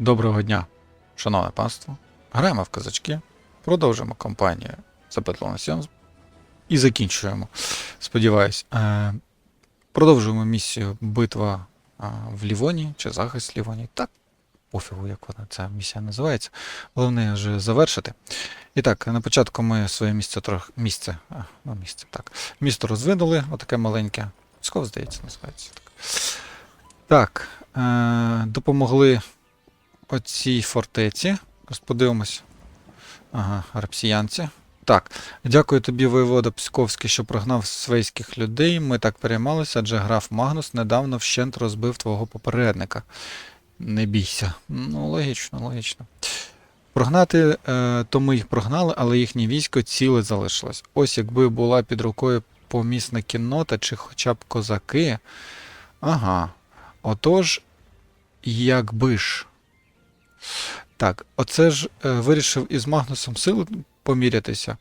Доброго дня, шановне панство. Граємо в казачки, продовжуємо кампанію за Петлона 7 і закінчуємо. Сподіваюсь. Е, продовжуємо місію Битва в Лівоні чи захист Лівоні. Так, пофігу, як вона ця місія називається. Головне вже завершити. І так, на початку ми своє місце трохи. Місце. А, ну, місце, так. Місто розвинули, отаке маленьке. Псков, здається, називається. Так, так е, допомогли оцій фортеці. Ось подивимось. Ага, рапсіянці. Так, дякую тобі, воєвода Псковський, що прогнав свейських людей. Ми так переймалися, адже граф Магнус недавно вщент розбив твого попередника. Не бійся. Ну, логічно, логічно. Прогнати, е, то ми їх прогнали, але їхнє військо ціле залишилось. Ось якби була під рукою помісна кіннота чи хоча б козаки. Ага. Отож, якби ж. Так, оце ж е, вирішив із Магнусом сили помірятися.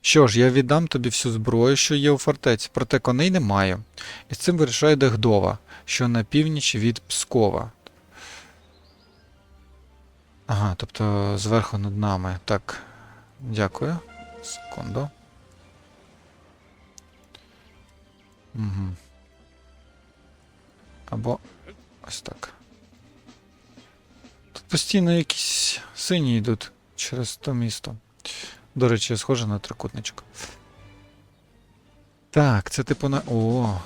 Що ж, я віддам тобі всю зброю, що є у фортеці, проте коней не маю. І з цим вирішає Дегдова, що на північ від Пскова. Ага, тобто зверху над нами. Так, дякую. Секунду. Угу. Або ось так. Постійно якісь сині йдуть через то місто. До речі, схоже на трикутничок. Так, це типу на. О.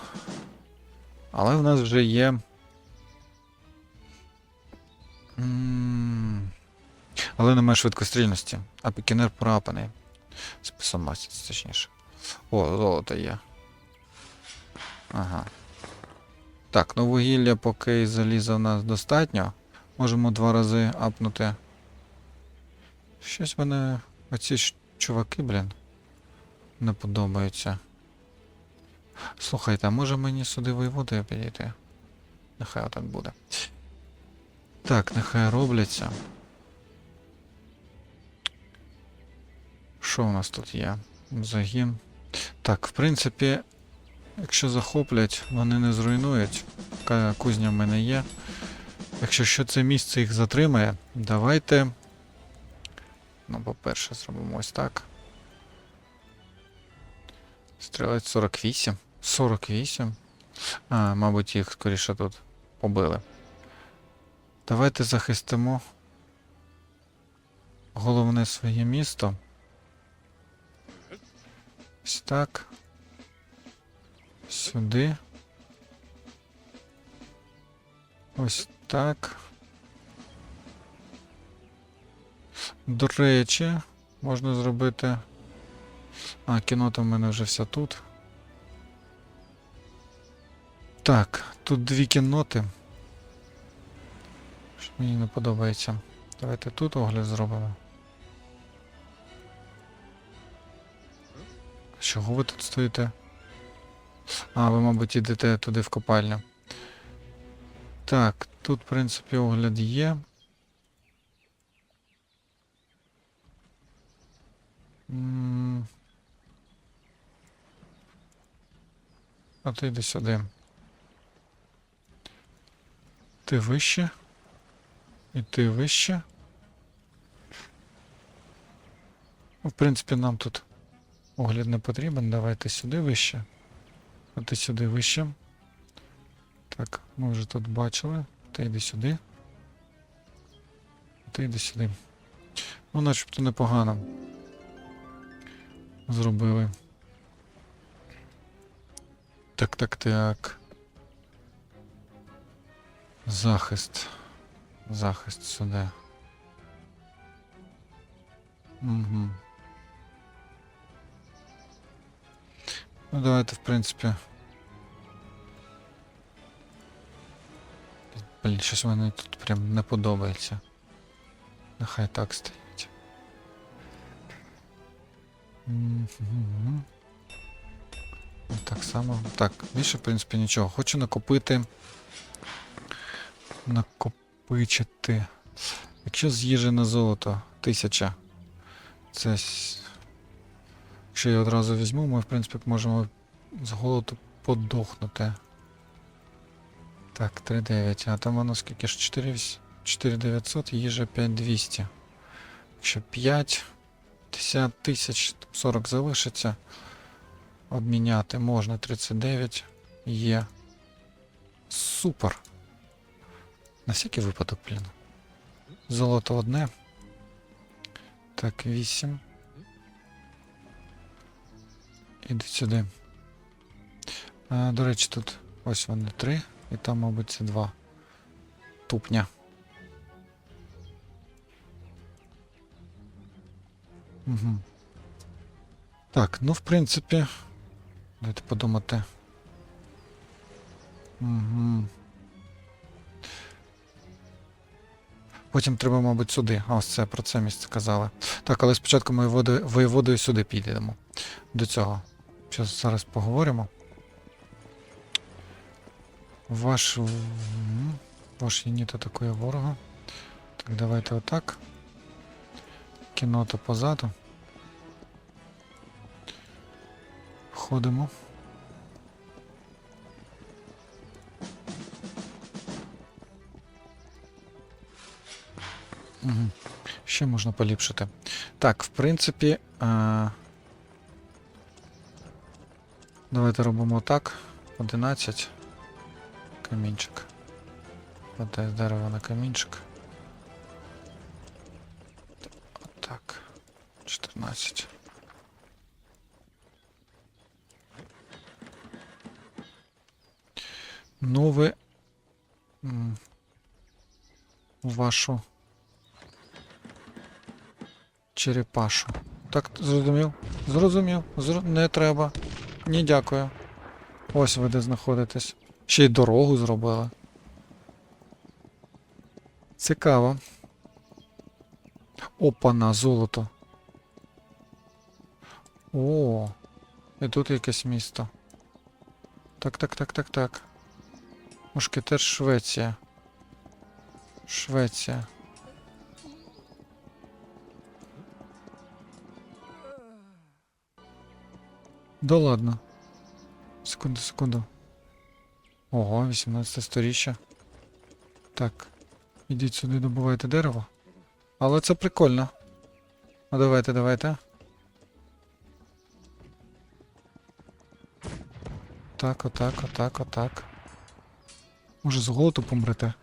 Але в нас вже є. Але немає швидкострільності. А пікінер порапаний. Списомасець, точніше. О, золото є. Ага. Так, ну вугілля поки заліза в нас достатньо. Можемо два рази апнути. Щось мене оці чуваки, блін, не подобаються. Слухайте, а може мені сюди воєводою підійти? Нехай отак буде. Так, нехай робляться. Що у нас тут є? Загін. Так, в принципі, якщо захоплять, вони не зруйнують. Кузня в мене є. Якщо що це місце їх затримає, давайте. Ну, по-перше, зробимо ось так. Стрілець 48. 48. А, мабуть, їх скоріше тут побили. Давайте захистимо головне своє місто. Ось так. Сюди. Ось так. До речі, можна зробити. А, кінота в мене вже вся тут. Так, тут дві кінноти. Що мені не подобається. Давайте тут огляд зробимо. Чого ви тут стоїте? А, ви, мабуть, йдете туди в копальню. Так, тут, в принципі, огляд є. А ти йди сюди. Ти вище. І ти вище. В принципі, нам тут огляд не потрібен. Давайте сюди вище. А ти сюди вище. Так, ми вже тут бачили. Ти йди сюди. Ти йди сюди. Ну, начебто непогано. Зробили. Так, так, так. Захист. Захист сюди. Угу. Ну, давайте, в принципі. Блін, щось мені тут прям не подобається. Нехай так стоїть. Так само. Так, більше, в принципі, нічого. Хочу накопити. Накопичити. Якщо з їжі на золото тисяча. Це. Якщо я одразу візьму, ми, в принципі, можемо з голоду подохнути. Так, 3,9. А там воно скільки ж? 4, 4900, їжа 5200. Якщо 5, 50 тисяч, 40 залишиться. Обміняти можна 39. Є. Супер. На всякий випадок, блін. Золото одне. Так, 8. Іди сюди. А, до речі, тут ось вони три, і там, мабуть, це два. Тупня. Угу. Так, ну, в принципі. Дайте подумати. Угу. Потім треба, мабуть, сюди. А ось це про це місце казали. Так, але спочатку ми воєводою, сюди підійдемо. До цього. Зараз поговоримо. Ваш. Ваш юніт атакує ворога. Так, давайте отак. Кінота позаду. Ходимо. Угу. Ще можна поліпшити. Так, в принципі. А... Давайте робимо так. 11. Камінчик. З дерева на камінчик. Так. 14. Ну. Вашу. Черепашу. Так, зрозумів? Зрозумів. Зр... Не треба. Ні, дякую. Ось ви де знаходитесь. Ще й дорогу зробили. Цікаво. Опа, на золото. О, і тут якесь місто. Так, так, так, так, так. Мушкетер Швеція. Швеція. Да ладно. Секунду, секунду. Ого, 18 сторіччя. Так. Ідіть сюди, добувайте дерево. Але це прикольно. Ну давайте, давайте. Так, отак, отак, отак. Може з голоду помрете?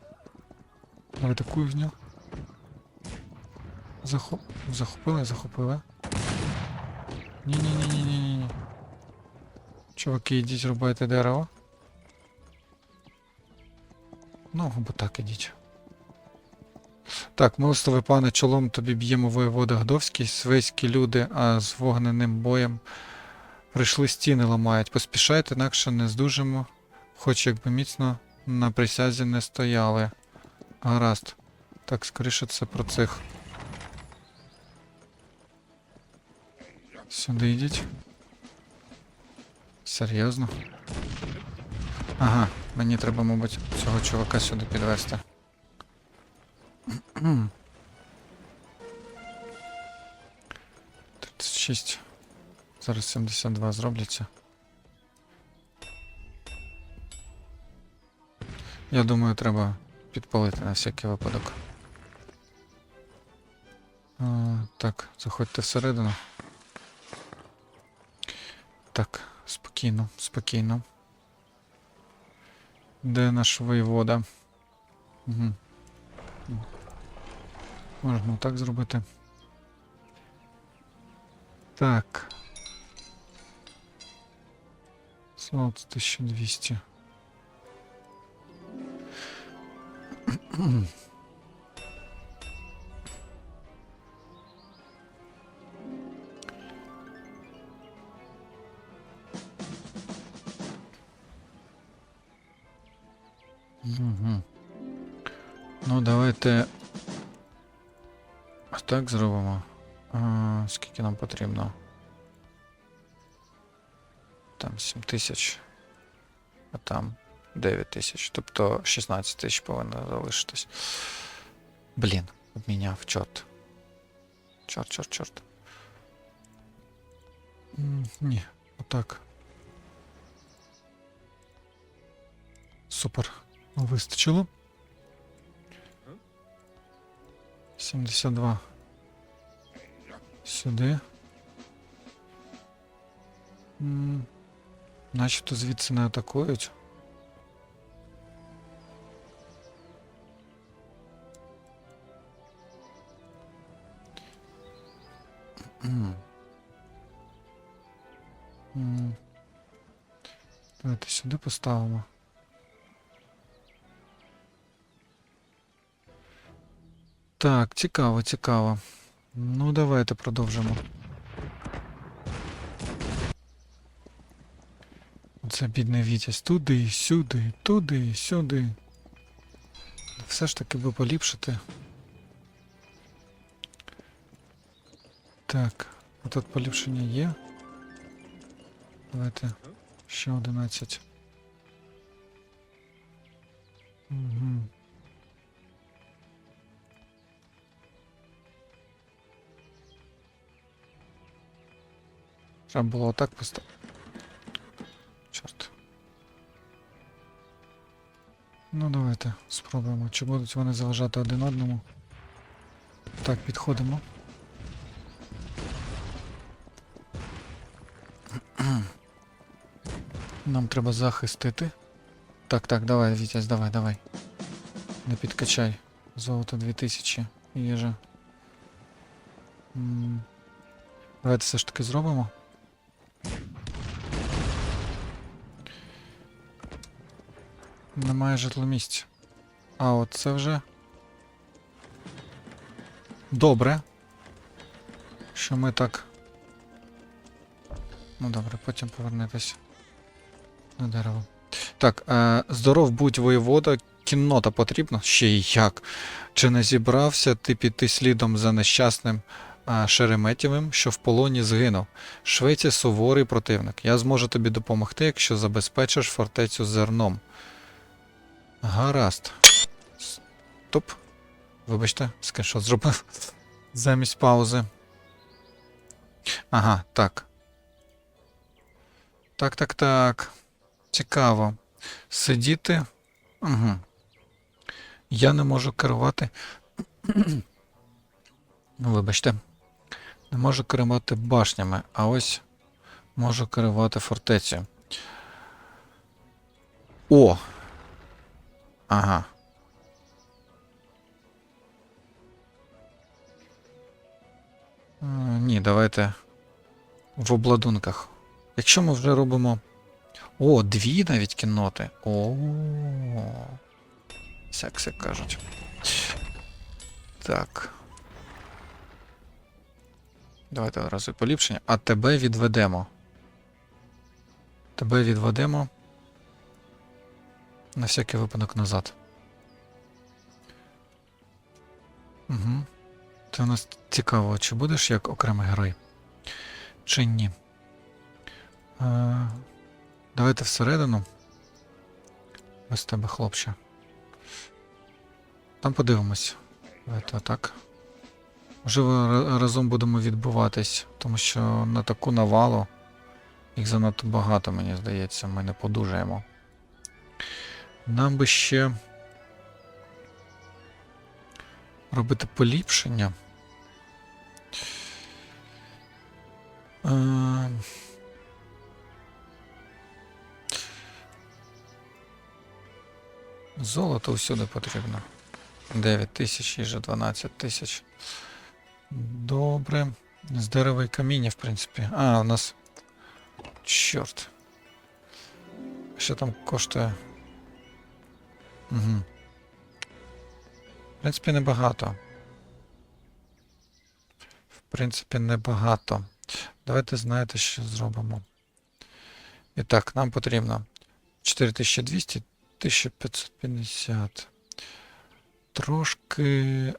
Давайте кузню. Захоп... Захопили, захопили. Ні-ні-ні-ні-ні-ні. Чуваки, ідіть, рубайте дерево. Ну, або так ідіть. Так, милостивий пане, чолом тобі б'ємо воєвода Гдовський, свейські люди, а з вогненим боєм прийшли стіни ламають. Поспішайте, інакше не здужимо, хоч якби міцно на присязі не стояли. Гаразд. Так, скоріше це про цих. Сюди йдіть. Серйозно? Ага, мені треба, мабуть, цього чувака сюди підвести. Тридцять шість. Зараз 72 зробляться. Я думаю, треба підпалити на всякий випадок. А, так, заходьте всередину. Так, спокійно, спокійно. Де наш воєвода? Угу. Можна так зробити. Так. Золото 1200. давайте. Ось так зробимо. А, скільки нам потрібно? Там 7 тисяч. А там 9 тисяч. Тобто 16 тисяч повинно залишитись. Блін, обміняв, чорт. Чорт, чорт, чорт. М, Ні, отак. Супер. Вистачило. 72. Сюди. М, Начебто звідси не атакують. М. М. Давайте сюди поставимо. Так, цікаво, цікаво. Ну, давайте продовжимо. Це бідний Вітязь. Туди, сюди, туди, сюди. Все ж таки би поліпшити. Так, а тут поліпшення є. Давайте ще 11. Угу. Треба було отак поставити. Чорт. Ну давайте спробуємо. Чи будуть вони заважати один одному? Так, підходимо. Нам треба захистити. Так, так, давай, Вітязь, давай, давай. Не підкачай. Золото 2000 їжа. Давайте все ж таки зробимо. Немає житломісць. А от це вже. Добре. Що ми так. Ну добре, потім повернетесь на дерево. Так, е, здоров будь воєвода, кіннота потрібна? Ще й як. Чи не зібрався ти піти слідом за нещасним е, Шереметєвим, що в полоні згинув? Швеці суворий противник. Я зможу тобі допомогти, якщо забезпечиш фортецю зерном. Гаразд. Стоп. Вибачте, скріншот зробив замість паузи. Ага, так. Так, так, так. Цікаво. Сидіти. Угу. Я не можу керувати. ну, вибачте. Не можу керувати башнями, а ось можу керувати фортецею. О! Ага. Е, Ні, давайте в обладунках. Якщо ми вже робимо. О, дві навіть кінноти. О. Сексі кажуть. Так. Давайте одразу поліпшення. А тебе відведемо. Тебе відведемо. На всякий випадок назад. Угу. Це у нас цікаво, чи будеш як окремий герой? Чи ні? Е, давайте всередину. Без тебе, хлопче. Там подивимось. Давайте отак. Можливо, разом будемо відбуватись, тому що на таку навалу їх занадто багато, мені здається, ми не подужаємо. Нам би ще робити поліпшення. Е, Золото всюди потрібно. 9 тисяч і вже 12 тисяч. Добре. З дерева і каміння, в принципі. А, у нас. Чорт. Що там коштує? Угу. В принципі, небагато. В принципі, небагато. Давайте знаєте, що зробимо. І так, нам потрібно 4200, 1550. Трошки е-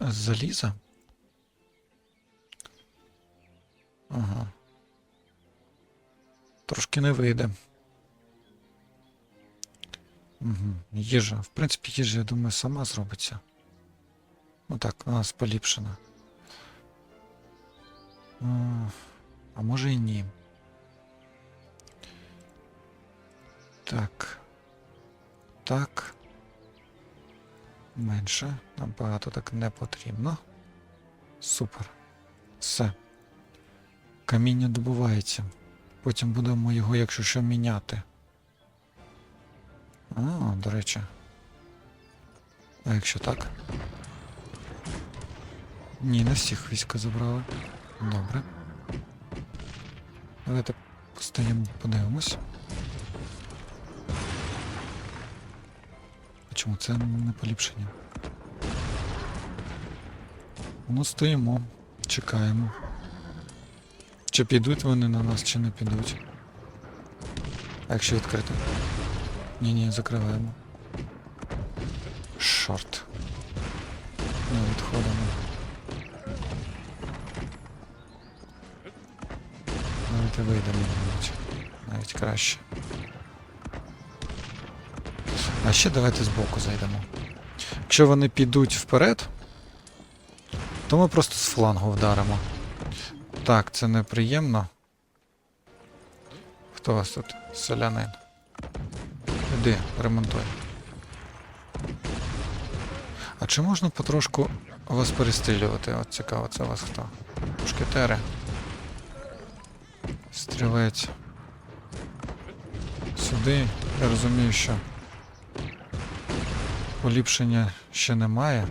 заліза. Ага. Трошки не вийде. Їжа. В принципі, їжа, я думаю, сама зробиться. Ну так, у нас. А, а може і ні. Так. Так. Менше. Нам багато так не потрібно. Супер. Все. Каміння добувається. Потім будемо його, якщо що, міняти. А, до речі. А якщо так? Ні, не всіх війська забрали. Добре. Давайте постоїмо, подивимось. А чому це не поліпшення? Ну, стоїмо, чекаємо. Чи підуть вони на нас, чи не підуть. А якщо відкрити? Ні, ні, закриваємо. Шорт. Не відходимо. Давайте вийдемо, мабуть. Навіть краще. А ще давайте збоку зайдемо. Якщо вони підуть вперед, то ми просто з флангу вдаримо. Так, це неприємно. Хто у вас тут? Селянин. Іди, ремонтуй. А чи можна потрошку вас перестрілювати? От цікаво, це у вас хто? Мушкетери. Стрілець. Сюди. Я розумію, що поліпшення ще немає.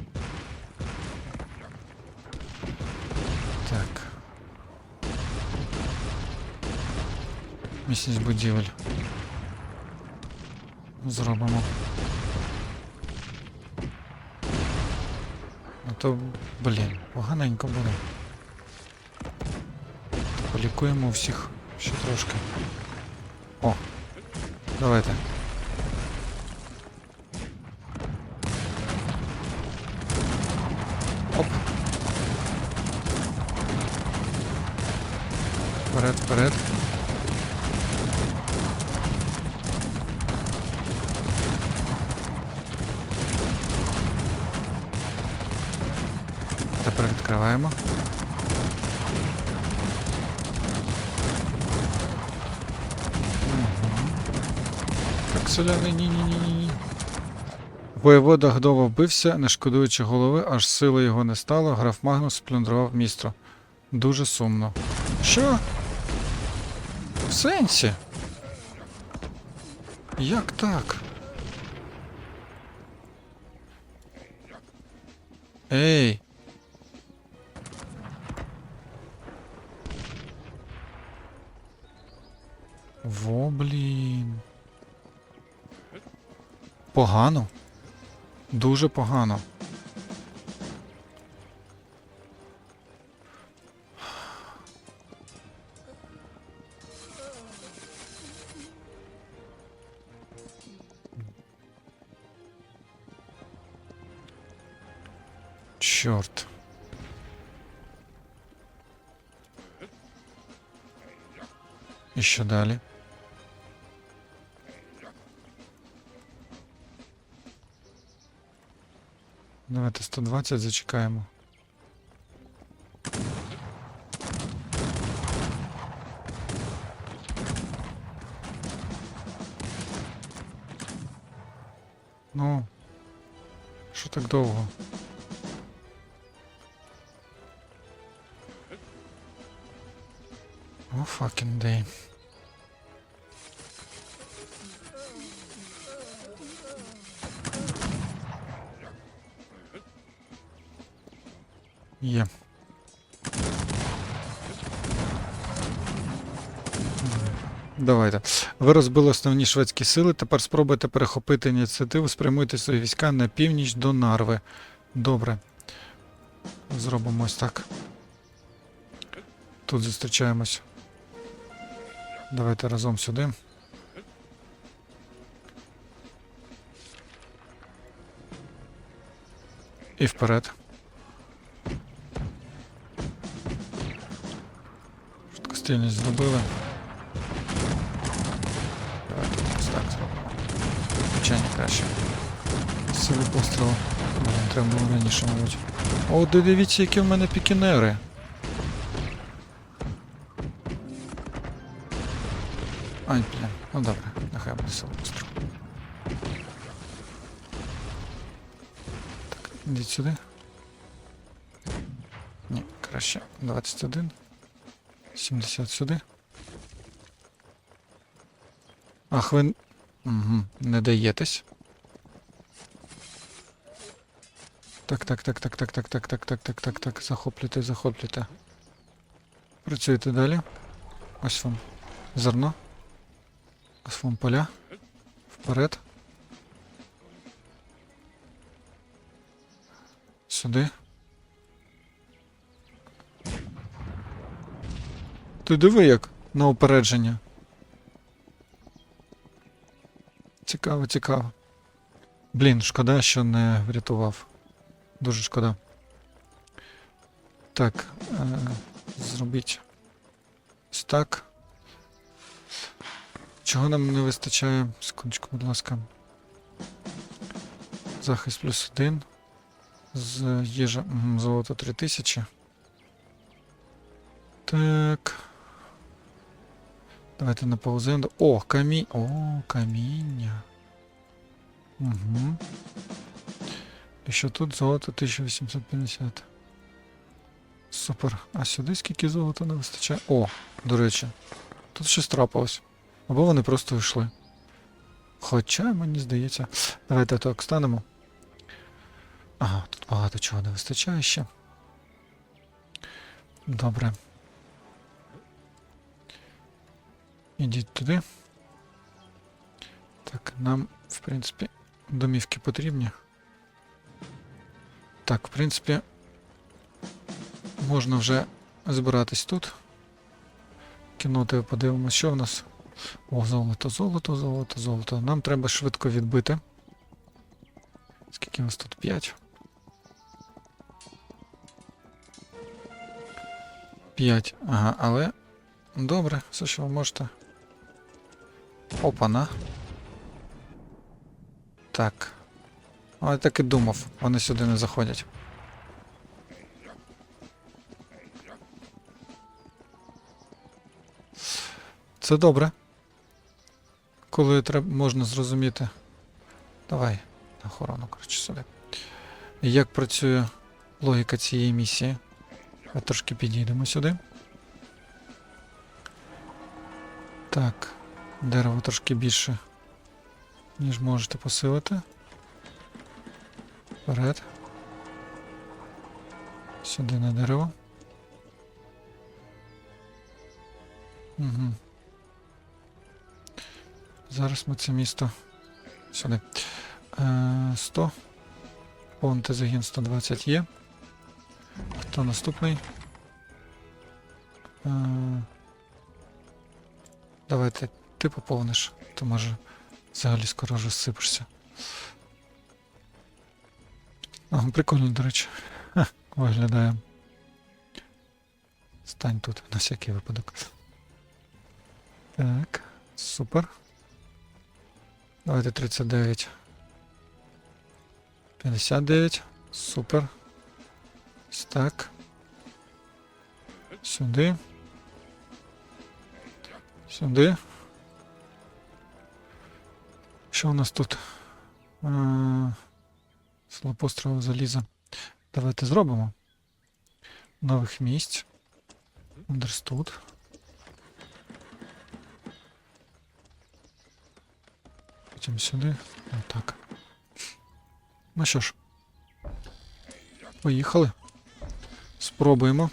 Так. Місність будівель. Зробимо. А то, блін, поганенько буде. Полікуємо всіх ще трошки. О! Давайте. Оп. Вперед, вперед. Тепер. Так, соляний, ні-ні-ні-ні. Воєвода Гдова вбився, не шкодуючи голови, аж сили його не стало, граф Магнус сплюндрував місто. Дуже сумно. Що? В сенсі? Як так? Ей! Во, блін. Погано. Дуже погано. Чорт. І що далі? Давайте 120 зачекаємо. Є. Давайте. Ви розбили основні шведські сили. Тепер спробуйте перехопити ініціативу, спрямуйте свої війська на північ до Нарви. Добре. Зробимо ось так. Тут зустрічаємось. Давайте разом сюди. І вперед. Швидкостильність зробили. Ось так зробимо. Звичайно краще. Сили пострілу. Блін, треба було раніше, мабуть. О, дивіться, які в мене пікінери. Ай, бля. Ну добре, нехай буде сила пострілу. Ідіть сюди. Ні, краще. 21. 70 сюди. Ах, ви. Угу, не даєтесь. Так, так, так, так, так, так, так, так, так, так, так, так. Захоплюйте, захоплюйте. Працюйте далі. Ось вам зерно. Ось вам поля. Вперед. Сюди. Ти диви як на упередження. Цікаво, цікаво. Блін, шкода, що не врятував. Дуже шкода. Так, е, зробіть ось так. Чого нам не вистачає? Секундочку, будь ласка. Захист плюс один. З їжа. Золото 3000. Так. Давайте на паузенду. О, камінь. О, каміння. Угу. І що тут золото 1850. Супер. А сюди скільки золота не вистачає? О, до речі. Тут щось трапилось. Або вони просто йшли. Хоча, мені здається. Давайте так станемо. Ага, тут багато чого не вистачає ще. Добре. Ідіть туди. Так, нам, в принципі, домівки потрібні. Так, в принципі, можна вже збиратись тут. Кінотою подивимося, що в нас. О, золото, золото, золото, золото. Нам треба швидко відбити. Скільки у нас тут? 5. 5. Ага, але. Добре, все, що ви можете. Опана. Так. А я так і думав, вони сюди не заходять. Це добре. Коли треба, можна зрозуміти. Давай, охорону, коротше, сюди. Як працює логіка цієї місії? Ми трошки підійдемо сюди. Так, дерево трошки більше, ніж можете посилити. Вперед. Сюди на дерево. Угу. Зараз ми це місто сюди. Е, 100. Повний загін 120 є. Хто наступний? Е, давайте ти поповниш. То може взагалі скоро розсипешся. Ага, прикольно, до речі. Ха, виглядає. Стань тут на всякий випадок. Так, супер. Давайте 39. 59. Супер. Ось так. Сюди. Сюди. Що у нас тут? А, Слопострове заліза. Давайте зробимо. Нових місць. Understood. Потім сюди. Отак. Ну що ж. Поїхали. Спробуємо.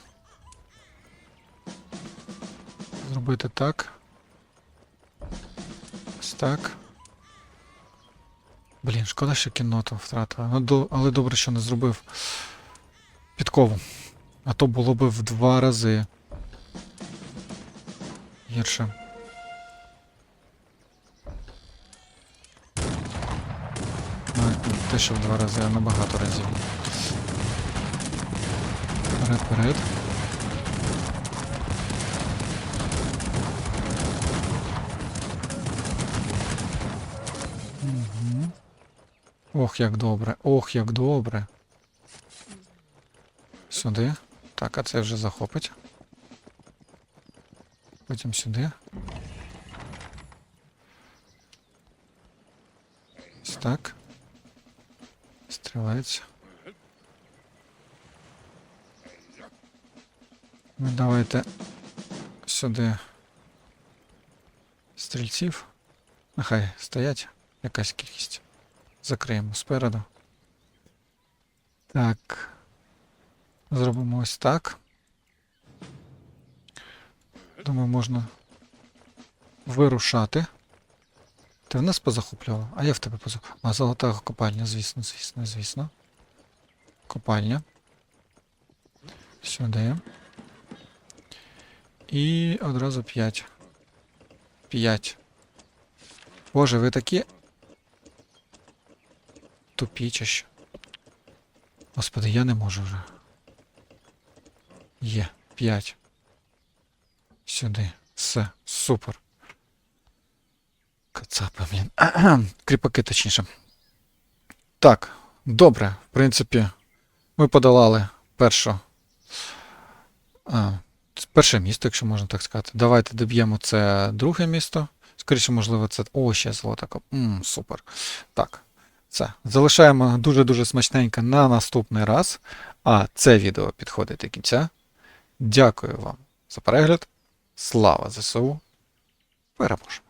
Зробити так. Ось так. Блін, шкода, що кінноту втратила. Ну, до, але добре, що не зробив підкову. А то було би в два рази. Гірше. Те, що в два рази, а набагато разів. Вперед, вперед. Ох, як добре, ох, як добре. Сюди. Так, а це вже захопить. Потім сюди. Ось так. Стрілається. Ну, давайте сюди стрільців. Нехай стоять якась кількість. Закриємо спереду. Так. Зробимо ось так. Думаю, можна вирушати. Ти в нас позахоплювала? А я в тебе позахоплювала. А, золота копальня, звісно, звісно, звісно. Копальня. Сюди. І одразу 5. 5. Боже, ви такі. Тупі чи що? Господи, я не можу вже. Є. 5. Сюди. Все. Супер. Кацапи, блін. Кріпаки, точніше. Так, добре. В принципі, ми подолали першу. А, перше місто, якщо можна так сказати. Давайте доб'ємо це друге місто. Скоріше, можливо, це. О, ще коп. Супер. Так. Це. Залишаємо дуже-дуже смачненько на наступний раз. А це відео підходить до кінця. Дякую вам за перегляд. Слава ЗСУ. Переможемо!